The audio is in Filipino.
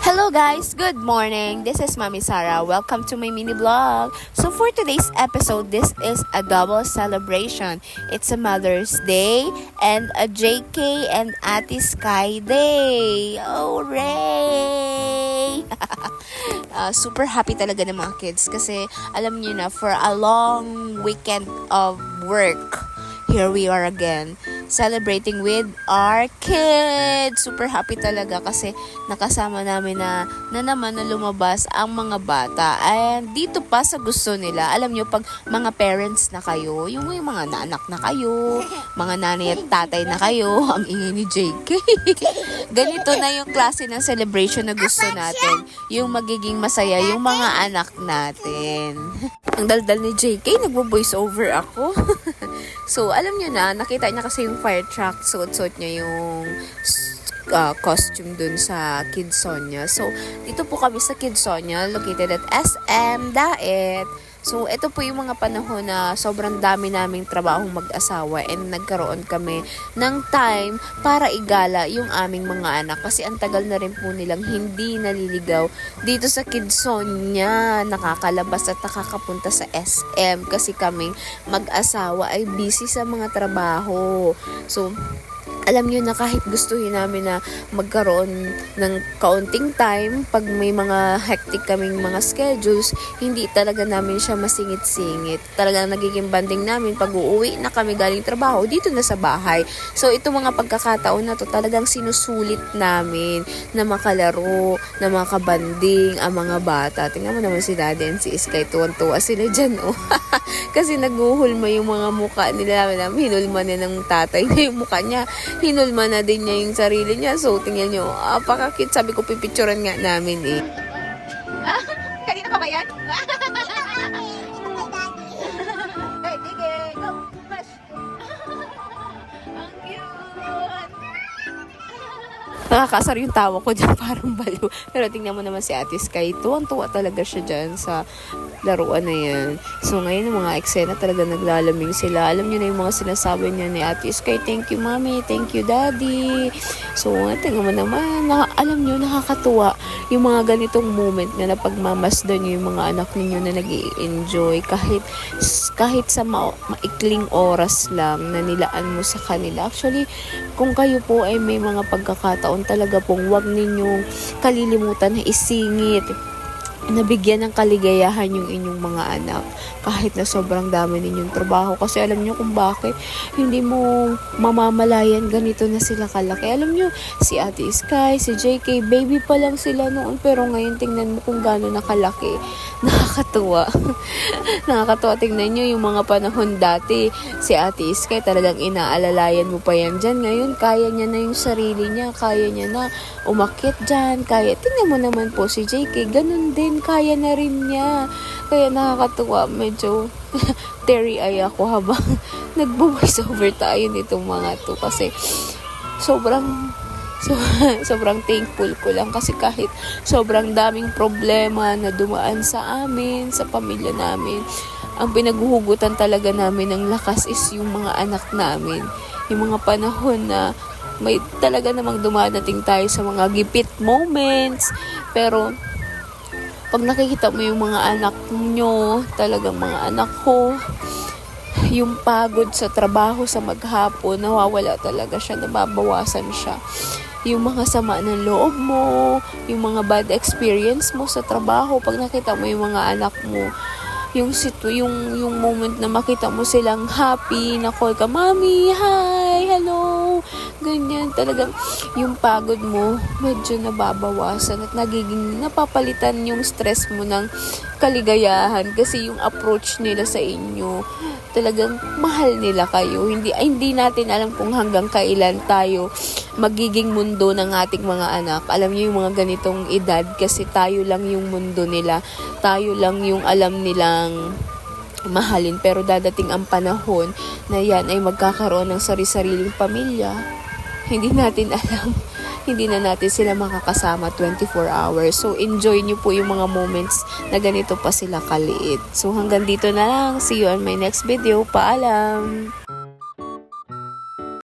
Hello guys, good morning. This is Mami Sara. Welcome to my mini vlog. So for today's episode, this is a double celebration. It's a Mother's Day and a JK and Ate Sky Day. Hooray! uh, super happy talaga ng mga kids kasi alam niyo na for a long weekend of work, here we are again celebrating with our kids. Super happy talaga kasi nakasama namin na, na naman na lumabas ang mga bata. And dito pa sa gusto nila, alam nyo, pag mga parents na kayo, yung, yung mga naanak na kayo, mga nanay at tatay na kayo, ang ingay ni JK. Ganito na yung klase ng celebration na gusto natin. Yung magiging masaya yung mga anak natin. ang daldal ni JK, nagbo-voice over ako. So, alam nyo na, nakita niya kasi yung fire truck, suot-suot niya yung uh, costume dun sa Kidsonia. So, dito po kami sa Kidsonia, located at SM Daet. So, ito po yung mga panahon na sobrang dami naming trabahong mag-asawa and nagkaroon kami ng time para igala yung aming mga anak kasi ang tagal na rin po nilang hindi naliligaw dito sa Kidsonia. Nakakalabas at nakakapunta sa SM kasi kaming mag-asawa ay busy sa mga trabaho. So, alam nyo na kahit gustuhin namin na magkaroon ng kaunting time, pag may mga hectic kaming mga schedules, hindi talaga namin siya masingit-singit. Talaga nagiging banding namin pag uuwi na kami galing trabaho dito na sa bahay. So, itong mga pagkakataon na to talagang sinusulit namin na makalaro, na makabanding ang mga bata. Tingnan mo naman si Daddy and si Sky, tuwan-tuwa sila dyan, oh. Kasi naguhulma yung mga mukha nila. Hinulma niya ng tatay na yung mukha niya hinulma na din niya yung sarili niya. So, tingnan nyo, apaka-cute. Sabi ko, pipicturean nga namin eh. Ah, kanina pa ba yan? Nakakasar yung tawa ko dyan, parang balo. Pero tingnan mo naman si Ate Sky, tuwang-tuwa talaga siya dyan sa laruan na yan. So ngayon, yung mga eksena talaga naglalamig sila. Alam niyo na yung mga sinasabi niya ni Ate Sky, thank you mommy, thank you daddy. So tingnan mo naman, na, alam niyo, nakakatuwa yung mga ganitong moment na napagmamasdan niyo yung mga anak ninyo na nag enjoy kahit kahit sa ma- maikling oras lang na nilaan mo sa kanila. Actually, kung kayo po ay may mga pagkakataon talaga pong wag ninyong kalilimutan na isingit nabigyan ng kaligayahan yung inyong mga anak kahit na sobrang dami ninyong trabaho. Kasi alam nyo kung bakit? Hindi mo mamamalayan ganito na sila kalaki. Alam nyo si Ate Sky, si JK baby pa lang sila noon. Pero ngayon tingnan mo kung gaano nakalaki. Nakakatuwa. Nakakatuwa. Tingnan nyo yung mga panahon dati. Si Ate Sky talagang inaalalayan mo pa yan dyan. Ngayon kaya niya na yung sarili niya. Kaya niya na umakit dyan. Kaya tingnan mo naman po si JK ganun din kaya na rin niya. Kaya nakakatuwa, medyo teary-eye ako habang nagbo-voice over tayo nitong mga to. Kasi sobrang So, sobrang thankful ko lang kasi kahit sobrang daming problema na dumaan sa amin, sa pamilya namin, ang pinaghuhugutan talaga namin ng lakas is yung mga anak namin. Yung mga panahon na may talaga namang dumadating tayo sa mga gipit moments, pero pag nakikita mo yung mga anak nyo, talagang mga anak ko, yung pagod sa trabaho sa maghapon, nawawala talaga siya, nababawasan siya. Yung mga sama ng loob mo, yung mga bad experience mo sa trabaho, pag nakita mo yung mga anak mo, yung situ yung yung moment na makita mo silang happy na call ka mami hi hello ganyan talagang yung pagod mo medyo nababawasan at nagiging napapalitan yung stress mo ng kaligayahan kasi yung approach nila sa inyo talagang mahal nila kayo hindi ay, hindi natin alam kung hanggang kailan tayo magiging mundo ng ating mga anak. Alam niyo yung mga ganitong edad kasi tayo lang yung mundo nila. Tayo lang yung alam nilang mahalin. Pero dadating ang panahon na yan ay magkakaroon ng sari-sariling pamilya. Hindi natin alam. Hindi na natin sila makakasama 24 hours. So, enjoy nyo po yung mga moments na ganito pa sila kaliit. So, hanggang dito na lang. See you on my next video. Paalam!